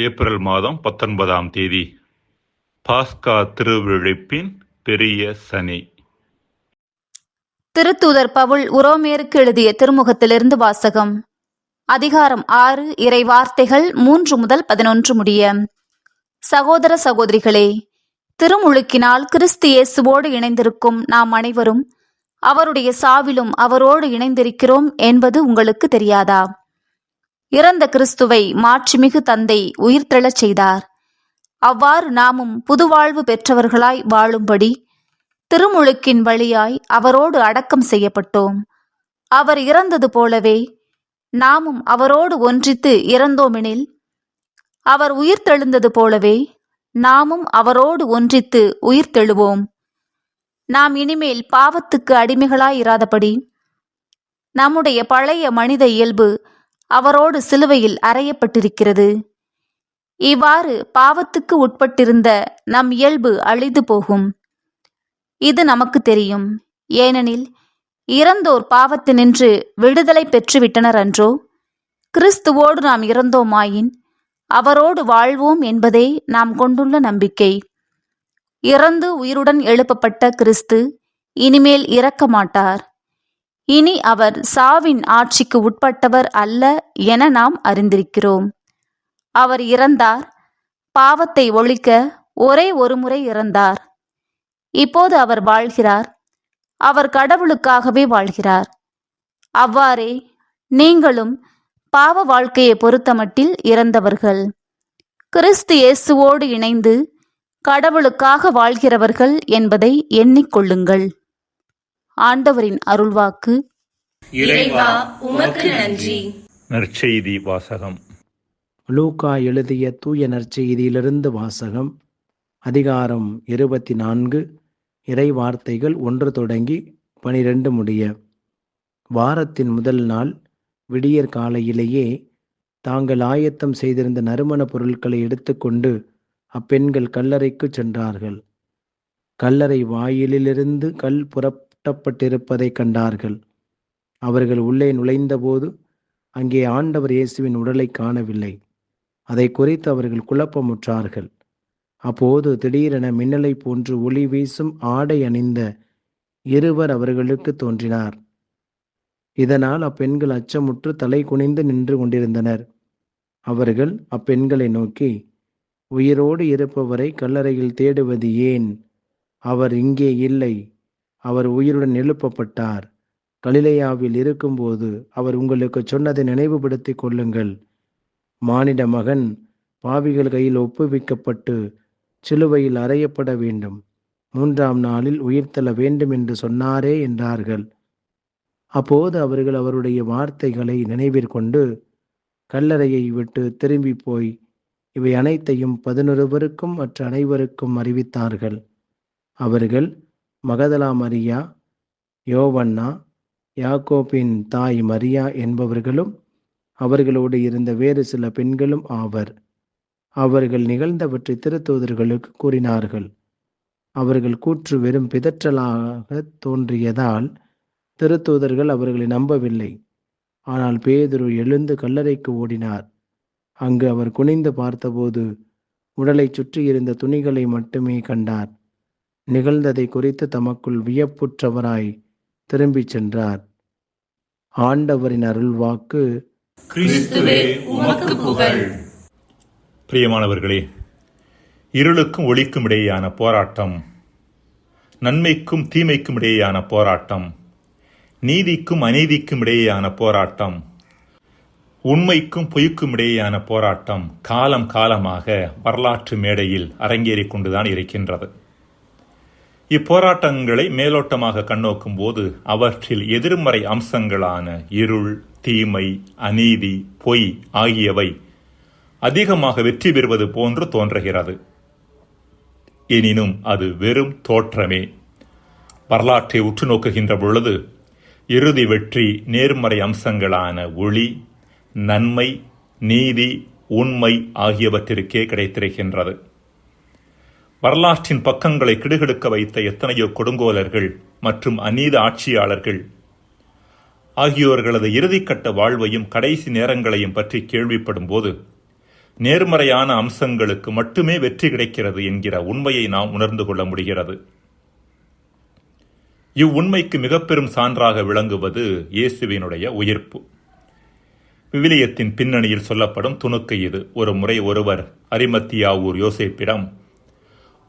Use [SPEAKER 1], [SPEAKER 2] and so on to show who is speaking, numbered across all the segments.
[SPEAKER 1] April மாதம் பத்தொன்பதாம் தேதி. பாஸ்கா திருவிழிப்பின் பெரிய சனி.
[SPEAKER 2] திருத்தூதர் பவுல் உரோமேருக்கு எழுதிய திருமுகத்திலிருந்து வாசகம். அதிகாரம் ஆறு இறை வார்த்தைகள் மூன்று முதல் பதினொன்று முடிய. சகோதர சகோதரிகளே திருமுழுக்கினால் கிறிஸ்து இயேசுவோடு இணைந்திருக்கும் நாம் அனைவரும் அவருடைய சாவிலும் அவரோடு இணைந்திருக்கிறோம் என்பது உங்களுக்கு தெரியாதா? இறந்த கிறிஸ்துவை மாட்சிமிகு தந்தை உயிர்த்தெழச் செய்தார். அவ்வாறு நாமும் புதுவாழ்வு பெற்றவர்களாய் வாழும்படி திருமுழுக்கின் வழியாய் அவரோடு அடக்கம் செய்யப்பட்டோம். அவர் இறந்தது போலவே நாமும் அவரோடு ஒன்றித்து இறந்தோமெனில் அவர் உயிர்த்தெழுந்தது போலவே நாமும் அவரோடு ஒன்றித்து உயிர்த்தெழுவோம் நாம் இனிமேல் பாவத்துக்கு அடிமைகளாயிராதபடி நம்முடைய பழைய மனித இயல்பு அவரோடு சிலுவையில் அறையப்பட்டிருக்கிறது. இவ்வாறு பாவத்துக்கு உட்பட்டிருந்த நம் இயல்பு அழிந்து போகும். இது நமக்கு தெரியும். ஏனெனில் இறந்தோர் பாவத்தினின்று விடுதலை பெற்றுவிட்டனர் அன்றோ? கிறிஸ்துவோடு நாம் இறந்தோமாயின் அவரோடு வாழ்வோம் என்பதே நாம் கொண்டுள்ள நம்பிக்கை. இறந்து உயிருடன் எழுப்பப்பட்ட கிறிஸ்து இனிமேல் இறக்க மாட்டார் இனி அவர் சாவின் ஆட்சிக்கு உட்பட்டவர் அல்ல என நாம் அறிந்திருக்கிறோம். அவர் இறந்தார். பாவத்தை ஒழிக்க ஒரே ஒரு முறை இறந்தார். இப்போது அவர் வாழ்கிறார். அவர் கடவுளுக்காகவே வாழ்கிறார். அவ்வாறே நீங்களும் பாவ வாழ்க்கையை பொறுத்தமட்டில் இறந்தவர்கள். கிறிஸ்து இயேசுவோடு இணைந்து கடவுளுக்காக வாழ்கிறவர்கள் என்பதை எண்ணிக்கொள்ளுங்கள் ஆண்டவரின் அருள்வாக்கு.
[SPEAKER 3] இறைவா உமக்கு நன்றி.
[SPEAKER 1] நற்செய்தி வாசகம்.
[SPEAKER 4] லூக்கா எழுதிய தூய நற்செய்தியிலிருந்து வாசகம். அதிகாரம் இருபத்தி நான்கு இறை வார்த்தைகள் ஒன்று தொடங்கி பனிரெண்டு முடிய. வாரத்தின் முதல் நாள் விடியற் காலையிலேயே தாங்கள் ஆயத்தம் செய்திருந்த நறுமண பொருட்களை எடுத்துக்கொண்டு அப்பெண்கள் கல்லறைக்கு சென்றார்கள். கல்லறை வாயிலிலிருந்து கல் கட்டப்பட்டிருப்பதை கண்டார்கள். அவர்கள் உள்ளே நுழைந்தபோது அங்கே ஆண்டவர் இயேசுவின் உடலை காணவில்லை. அதை குறித்து அவர்கள் குழப்பமுற்றார்கள். அப்போது திடீரென மின்னலை போன்று ஒளி வீசும் ஆடை அணிந்த இருவர் அவர்களுக்கு தோன்றினார். இதனால் அப்பெண்கள் அச்சமுற்று தலை குனிந்து நின்று கொண்டிருந்தனர். அவர்கள் அப்பெண்களை நோக்கி உயிரோடு இருப்பவரை கல்லறையில் தேடுவது ஏன்? அவர் இங்கே இல்லை. அவர் உயிருடன் எழுப்பப்பட்டார். கலிலையாவில் இருக்கும்போது அவர் உங்களுக்கு சொன்னதை நினைவுபடுத்திக் கொள்ளுங்கள். மானிட மகன் பாவிகள் கையில் ஒப்புவிக்கப்பட்டு சிலுவையில் அறையப்பட வேண்டும். மூன்றாம் நாளில் உயிர்த்தெழ வேண்டும் என்று சொன்னாரே என்றார்கள். அப்போது அவர்கள் அவருடைய வார்த்தைகளை நினைவிற்கொண்டு கல்லறையை விட்டு திரும்பி போய் இவை அனைத்தையும் பதினொருவருக்கும் மற்ற அனைவருக்கும் அறிவித்தார்கள். அவர்கள் மகதலா மரியா யோவண்ணா யாக்கோப்பின் தாய் மரியா என்பவர்களும் அவர்களோடு இருந்த வேறு சில பெண்களும் ஆவர். அவர்கள் நிகழ்ந்தவற்றை திருத்தூதர்களுக்கு கூறினார்கள். அவர்கள் கூற்று வெறும் பிதற்றலாக தோன்றியதால் திருத்தூதர்கள் அவர்களை நம்பவில்லை. ஆனால் பேதுரு எழுந்து கல்லறைக்கு ஓடினார். அங்கு அவர் குனிந்து பார்த்தபோது உடலைச் சுற்றி இருந்த துணிகளை மட்டுமே கண்டார். நிகழ்ந்ததை குறித்து தமக்குள் வியப்புற்றவராய் திரும்பிச் சென்றார். ஆண்டவரின் அருள்வாக்கு
[SPEAKER 3] கிறிஸ்துவே உமக்கு புகழ்.
[SPEAKER 1] பிரியமானவர்களே இருளுக்கும் ஒளிக்கும் இடையேயான போராட்டம் நன்மைக்கும் தீமைக்கும் இடையேயான போராட்டம் நீதிக்கும் அநீதிக்கும் இடையேயான போராட்டம் உண்மைக்கும் பொய்க்கும் இடையேயான போராட்டம் காலம் காலமாக வரலாற்று மேடையில் அரங்கேறிக் கொண்டுதான் இருக்கின்றது. இப்போராட்டங்களை மேலோட்டமாக கண்ணோக்கும் போது அவற்றில் எதிர்மறை அம்சங்களான இருள் தீமை அநீதி பொய் ஆகியவை அதிகமாக வெற்றி பெறுவது போன்று தோன்றுகிறது. எனினும் அது வெறும் தோற்றமே. வரலாற்றை உற்று நோக்குகின்ற பொழுது இறுதி வெற்றி நேர்மறை அம்சங்களான ஒளி நன்மை நீதி உண்மை ஆகியவற்றிற்கே கிடைத்திருக்கின்றது. வரலாற்றின் பக்கங்களை கிடுகிடுக்க வைத்த எத்தனையோ கொடுங்கோலர்கள் மற்றும் அநீத ஆட்சியாளர்கள். ஆகியோர்களது இறுதிக்கட்ட வாழ்வையும் கடைசி நேரங்களையும் பற்றி கேள்விப்படும் போது நேர்மறையான அம்சங்களுக்கு மட்டுமே வெற்றி கிடைக்கிறது என்கிற உண்மையை நாம் உணர்ந்து கொள்ள முடிகிறது. இவ்வுண்மைக்கு மிக பெரும் சான்றாக விளங்குவது இயேசுவினுடைய உயிர்ப்பு. விவிலியத்தின் பின்னணியில் சொல்லப்படும் துணுக்கு இது. ஒரு முறை ஒருவர் அரிமத்தியாவூர் யோசேப்பிடம்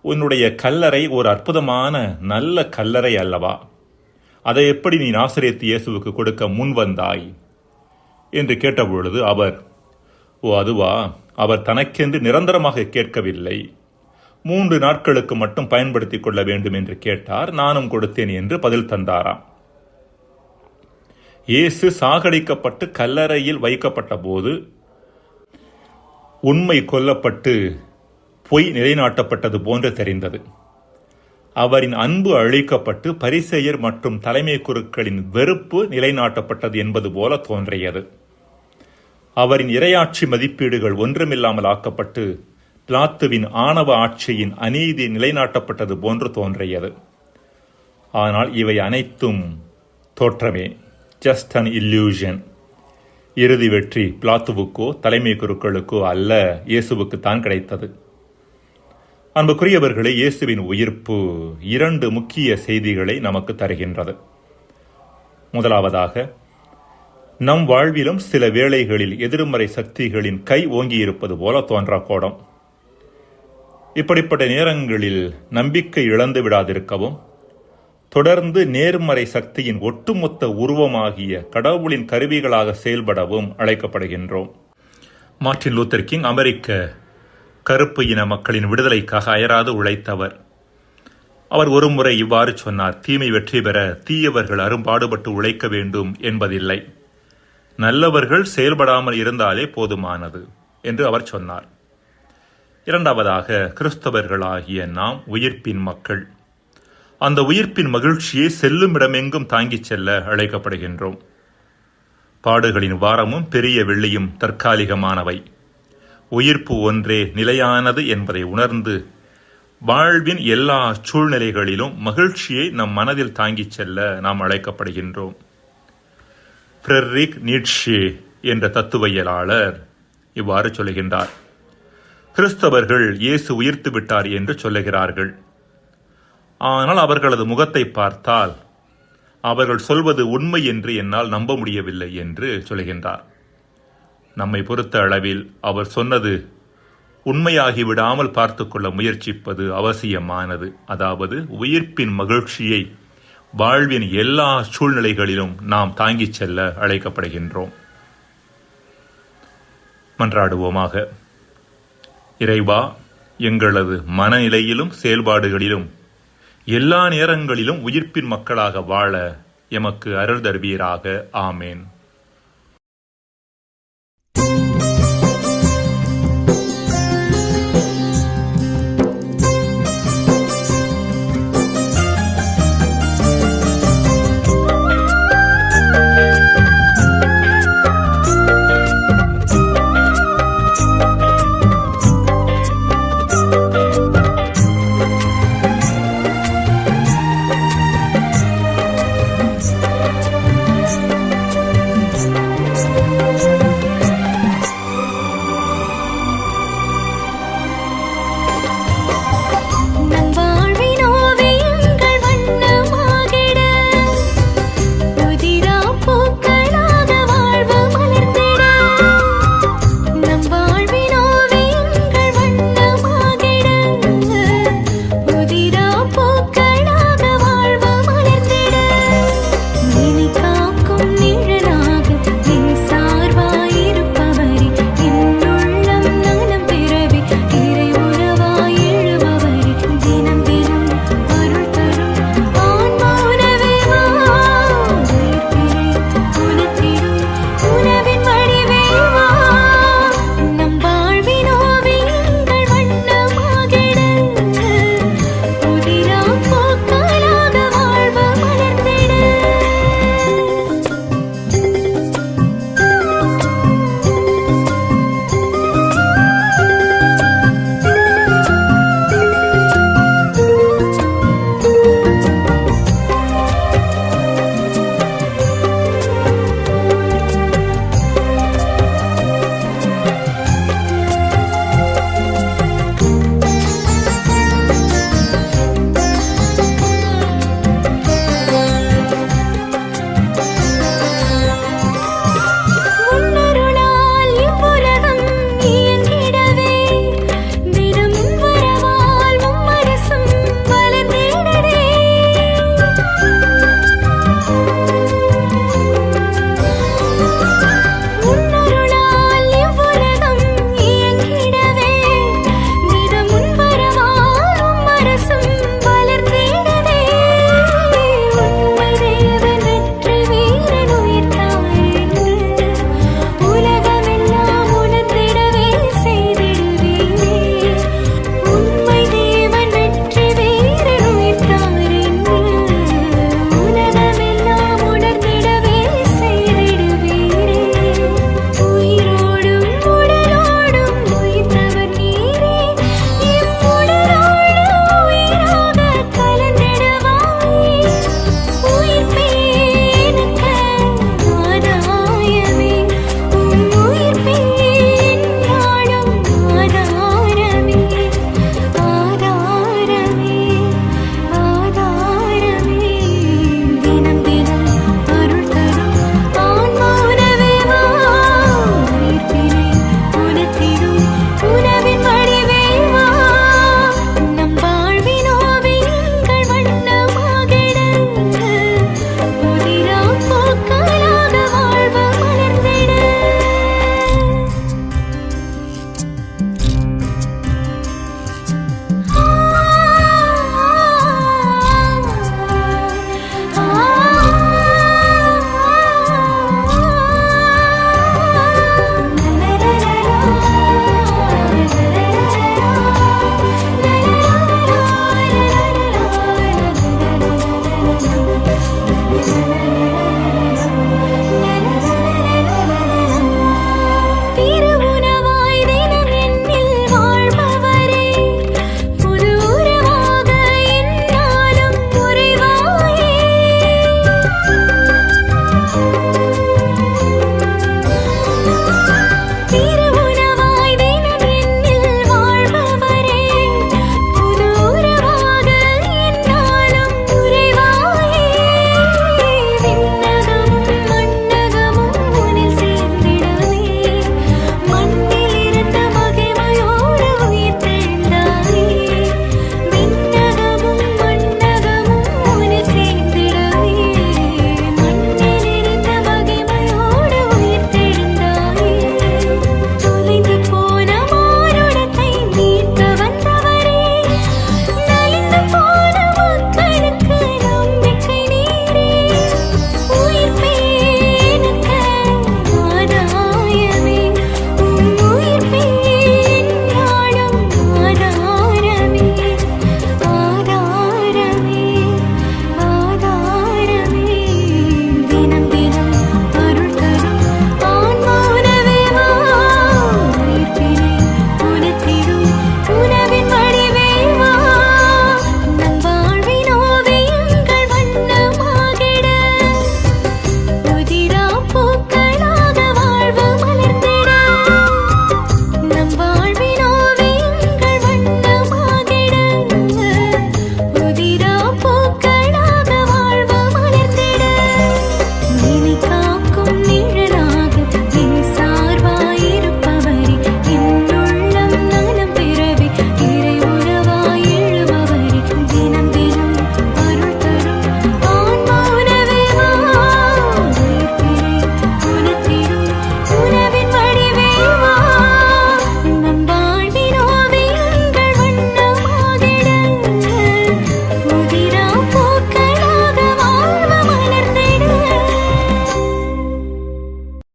[SPEAKER 1] உன்னுடைய கல்லறை ஒரு அற்புதமான நல்ல கல்லறை அல்லவா? அதை எப்படி நீ நாசரேத்து இயேசுவுக்கு கொடுக்க முன் வந்தாய்? என்று கேட்டபொழுது அவர் ஓ அதுவா? அவர் தனக்கென்று நிரந்தரமாக கேட்கவில்லை. மூன்று நாட்களுக்கு மட்டும் பயன்படுத்திக் கொள்ள வேண்டும் என்று கேட்டார். நானும் கொடுத்தேன் என்று பதில் தந்தாராம். இயேசு சாகடிக்கப்பட்டு கல்லறையில் வைக்கப்பட்ட போது உண்மை கொல்லப்பட்டு பொய் நிலைநாட்டப்பட்டது போன்று தெரிந்தது. அவரின் அன்பு அழிக்கப்பட்டு பரிசெயர் மற்றும் தலைமை குருக்களின் வெறுப்பு நிலைநாட்டப்பட்டது என்பது போல தோன்றியது. அவரின் இரையாட்சி மதிப்பீடுகள் ஒன்றுமில்லாமல் ஆக்கப்பட்டு பிளாத்துவின் ஆணவ ஆட்சியின் அநீதி நிலைநாட்டப்பட்டது போன்று தோன்றியது. ஆனால் இவை அனைத்தும் தோற்றமே ஜஸ்ட் அன் இல்யூஷன் இறுதி வெற்றி பிளாத்துவுக்கோ தலைமை குருக்களுக்கோ அல்ல இயேசுவுக்கு தான் கிடைத்தது. அன்புக்குரியவர்களே இயேசுவின் உயிர்ப்பு இரண்டு முக்கிய செய்திகளை நமக்கு தருகின்றது. முதலாவதாக நம் வாழ்விலும் சில வேளைகளில் எதிர்மறை சக்திகளின் கை ஓங்கியிருப்பது போல தோன்றக்கூடும் இப்படிப்பட்ட நேரங்களில் நம்பிக்கை இழந்து விடாதிருக்கவும் தொடர்ந்து நேர்மறை சக்தியின் ஒட்டுமொத்த உருவமாகிய கடவுளின் கருவிகளாக செயல்படவும் அழைக்கப்படுகின்றோம். மார்டின் லூத்தர் கிங் அமெரிக்க கருப்பு இன மக்களின் விடுதலைக்காக அயராது உழைத்தவர். அவர் ஒருமுறை இவ்வாறு சொன்னார் தீமை வெற்றி பெற தீயவர்கள் அரும்பாடுபட்டு உழைக்க வேண்டும் என்பதில்லை. நல்லவர்கள் செயல்படாமல் இருந்தாலே போதுமானது என்று அவர் சொன்னார். இரண்டாவதாக கிறிஸ்தவர்களாகிய நாம் உயிர்ப்பின் மக்கள். அந்த உயிர்ப்பின் மகிழ்ச்சியை செல்லும் இடமெங்கும் தாங்கிச் செல்ல அழைக்கப்படுகின்றோம். பாடுகளின் வாரமும் பெரிய வெள்ளியும் தற்காலிகமானவை. உயிர்ப்பு ஒன்றே நிலையானது என்பதை உணர்ந்து வாழ்வின் எல்லா சூழ்நிலைகளிலும் மகிழ்ச்சியை நம் மனதில் தாங்கிச் செல்ல நாம் அழைக்கப்படுகின்றோம். ஃப்ரெரிக் நீட்ஷே என்ற தத்துவியலாளர் இவ்வாறு சொல்லுகின்றார். கிறிஸ்தவர்கள் இயேசு உயிர்த்து விட்டார் என்று சொல்லுகிறார்கள். ஆனால் அவர்களது முகத்தை பார்த்தால் அவர்கள் சொல்வது உண்மை என்று என்னால் நம்ப முடியவில்லை என்று சொல்கின்றார் நம்மை பொறுத்த அளவில் அவர் சொன்னது உண்மையாகி விடாமல் பார்த்து கொள்ள முயற்சிப்பது அவசியமானது. அதாவது உயிர்ப்பின் மகிழ்ச்சியை வாழ்வின் எல்லா சூழ்நிலைகளிலும் நாம் தாங்கிச் செல்ல அழைக்கப்படுகின்றோம். மன்றாடுவோமாக. இறைவா எங்களது மனநிலையிலும் செயல்பாடுகளிலும் எல்லா நேரங்களிலும் உயிர்ப்பின் மக்களாக வாழ எமக்கு அருள் தருவீராக. ஆமேன்.